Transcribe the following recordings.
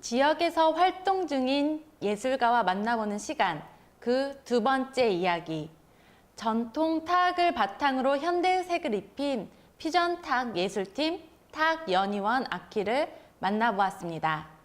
지역에서 활동 중인 예술가와 만나보는 시간, 그 두 번째 이야기. 전통 탁을 바탕으로 현대색을 입힌 퓨전 탁 예술팀 탁 연희원 악기를 만나보았습니다.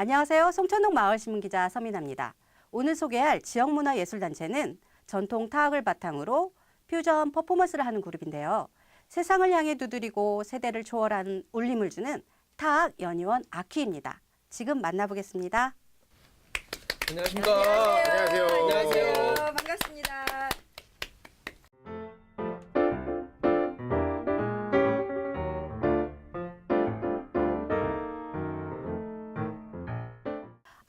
안녕하세요. 송천동 마을신문 기자 서민아입니다. 오늘 소개할 지역문화예술단체는 전통 타악을 바탕으로 퓨전 퍼포먼스를 하는 그룹인데요. 세상을 향해 두드리고 세대를 초월하는 울림을 주는 타악 연희원 아키입니다. 지금 만나보겠습니다. 안녕하십니까. 안녕하세요. 안녕하세요.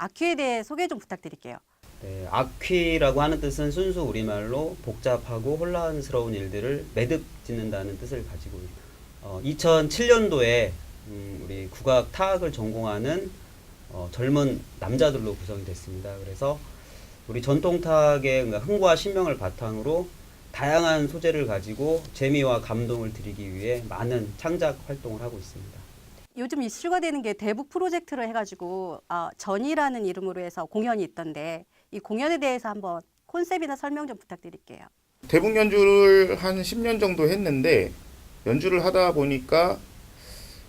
아키에 대해 소개 좀 부탁드릴게요. 네, 아퀴라고 하는 뜻은 순수 우리말로 복잡하고 혼란스러운 일들을 매듭 짓는다는 뜻을 가지고 어, 2007년도에 음, 우리 국악 타악을 전공하는 어, 젊은 남자들로 구성이 됐습니다. 그래서 우리 전통 타악의 그러니까 흥과 신명을 바탕으로 다양한 소재를 가지고 재미와 감동을 드리기 위해 많은 창작 활동을 하고 있습니다. 요즘 이슈가 되는 게 대북 프로젝트를 해가지고 어, 전이라는 이름으로 해서 공연이 있던데 이 공연에 대해서 한번 콘셉트나 설명 좀 부탁드릴게요. 대북 연주를 한 10년 정도 했는데 연주를 하다 보니까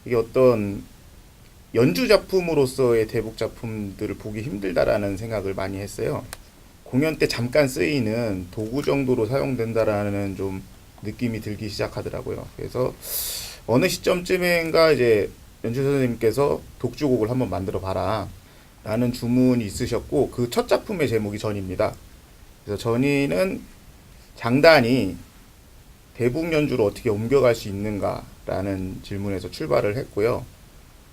이게 어떤 연주 작품으로서의 대북 작품들을 보기 힘들다라는 생각을 많이 했어요. 공연 때 잠깐 쓰이는 도구 정도로 사용된다라는 좀 느낌이 들기 시작하더라고요. 그래서 어느 시점쯤인가 이제 연주 선생님께서 독주곡을 한번 만들어 봐라 라는 주문이 있으셨고 그 첫 작품의 제목이 전입니다. 그래서 전이는 장단이 대북 연주로 어떻게 옮겨갈 수 있는가라는 질문에서 출발을 했고요.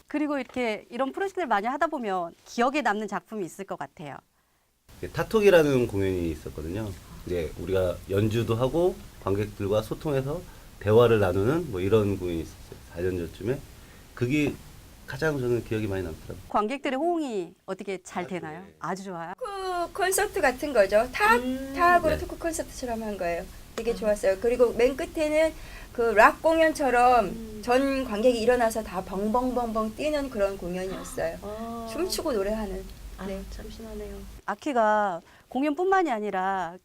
그리고 이렇게 이런 프로젝트를 많이 하다 보면 기억에 남는 작품이 있을 것 같아요. 타톡이라는 공연이 있었거든요. 이제 우리가 연주도 하고 관객들과 소통해서 대화를 나누는 뭐 이런 공연이 있었어요. 4년 전쯤에. 그게 가장 저는 기억이 많이 남더라고요. 관객들의 호응이 어떻게 잘 아주, 되나요? 예. 아주 좋아요. 토크 콘서트 같은 거죠. 타악, 타악으로 네. 토크 콘서트처럼 한 거예요. 되게 좋았어요. 그리고 맨 끝에는 그 락 공연처럼 전 관객이 일어나서 다 벙벙벙벙 뛰는 그런 공연이었어요. 춤추고 노래하는. 네. 참 신나네요. 아키가 공연뿐만이 아니라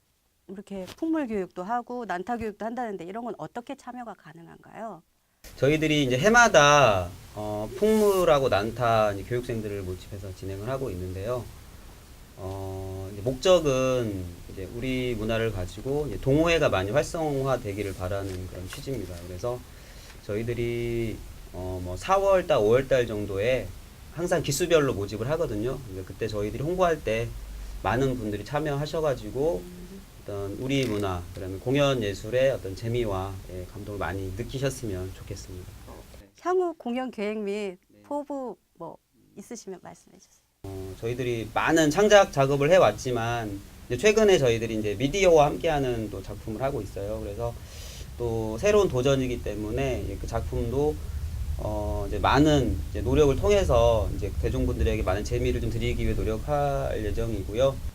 이렇게 풍물 교육도 하고 난타 교육도 한다는데 이런 건 어떻게 참여가 가능한가요? 저희들이 이제 해마다 어, 풍물하고 난타 교육생들을 모집해서 진행을 하고 있는데요. 어, 이제 목적은 이제 우리 문화를 가지고 동호회가 많이 활성화되기를 바라는 그런 취지입니다. 그래서 저희들이 어, 뭐 4월 달, 5월 달 정도에 항상 기수별로 모집을 하거든요. 그때 저희들이 홍보할 때 많은 분들이 참여하셔가지고 어떤 우리 문화, 그다음에 공연 예술의 어떤 재미와 예, 감동을 많이 느끼셨으면 좋겠습니다. 향후 공연 계획 및 네. 포부 뭐 있으시면 말씀해 주세요. 어, 저희들이 많은 창작 작업을 해왔지만 이제 최근에 저희들이 이제 미디어와 함께하는 또 작품을 하고 있어요. 그래서 또 새로운 도전이기 때문에 그 작품도 어, 이제 많은 이제 노력을 통해서 이제 대중분들에게 많은 재미를 좀 드리기 위해 노력할 예정이고요.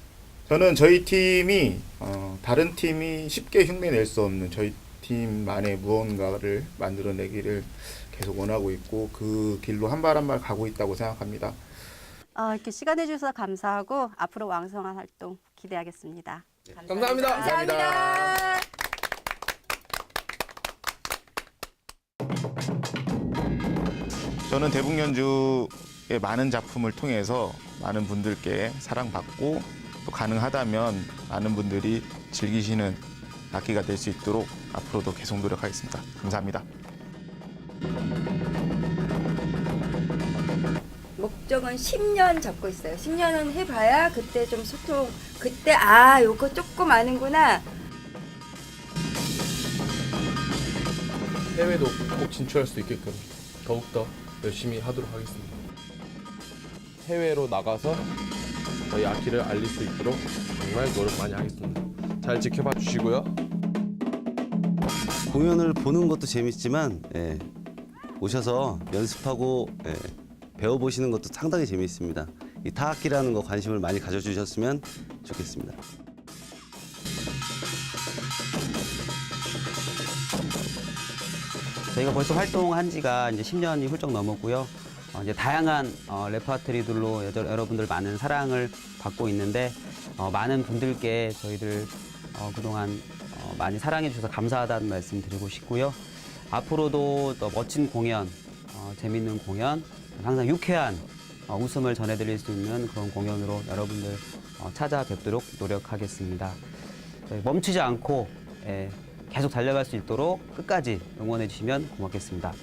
저는 저희 팀이 어, 다른 팀이 쉽게 흉내낼 수 없는 저희 팀만의 무언가를 만들어내기를 계속 원하고 있고 그 길로 한 발 한 발 가고 있다고 생각합니다. 아, 이렇게 시간 내주셔서 감사하고 앞으로 왕성한 활동 기대하겠습니다. 감사합니다. 감사합니다. 저는 대북 연주의 많은 작품을 통해서 많은 분들께 사랑받고 또 가능하다면 많은 분들이 즐기시는 악기가 될 수 있도록 앞으로도 계속 노력하겠습니다. 감사합니다. 목적은 10년 잡고 있어요. 10년은 해봐야 그때 좀 소통, 그때 아 요거 조금 아는구나. 해외도 꼭 진출할 수 있게끔 더욱더 열심히 하도록 하겠습니다. 해외로 나가서 저희 아키를 알릴 수 있도록 정말 노력 많이 하겠습니다. 잘 지켜봐 주시고요. 공연을 보는 것도 재밌지만 예, 오셔서 연습하고 예, 배워보시는 것도 상당히 재미있습니다. 이 타악기라는 거 관심을 많이 가져주셨으면 좋겠습니다. 저희가 벌써 활동한 지가 이제 10년이 훌쩍 넘었고요. 어, 이제 다양한 어, 레퍼토리들로 여러- 여러분들 많은 사랑을 받고 있는데 어, 많은 분들께 저희들 어, 그동안 어, 많이 사랑해 주셔서 감사하다는 말씀 드리고 싶고요. 앞으로도 더 멋진 공연, 어, 재밌는 공연, 항상 유쾌한 어, 웃음을 전해드릴 수 있는 그런 공연으로 여러분들 어, 찾아뵙도록 노력하겠습니다. 멈추지 않고 예, 계속 달려갈 수 있도록 끝까지 응원해 주시면 고맙겠습니다.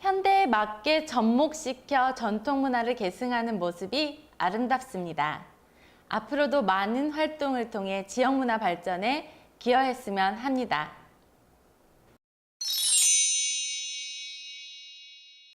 현대에 맞게 접목시켜 전통 문화를 계승하는 모습이 아름답습니다. 앞으로도 많은 활동을 통해 지역 문화 발전에 기여했으면 합니다.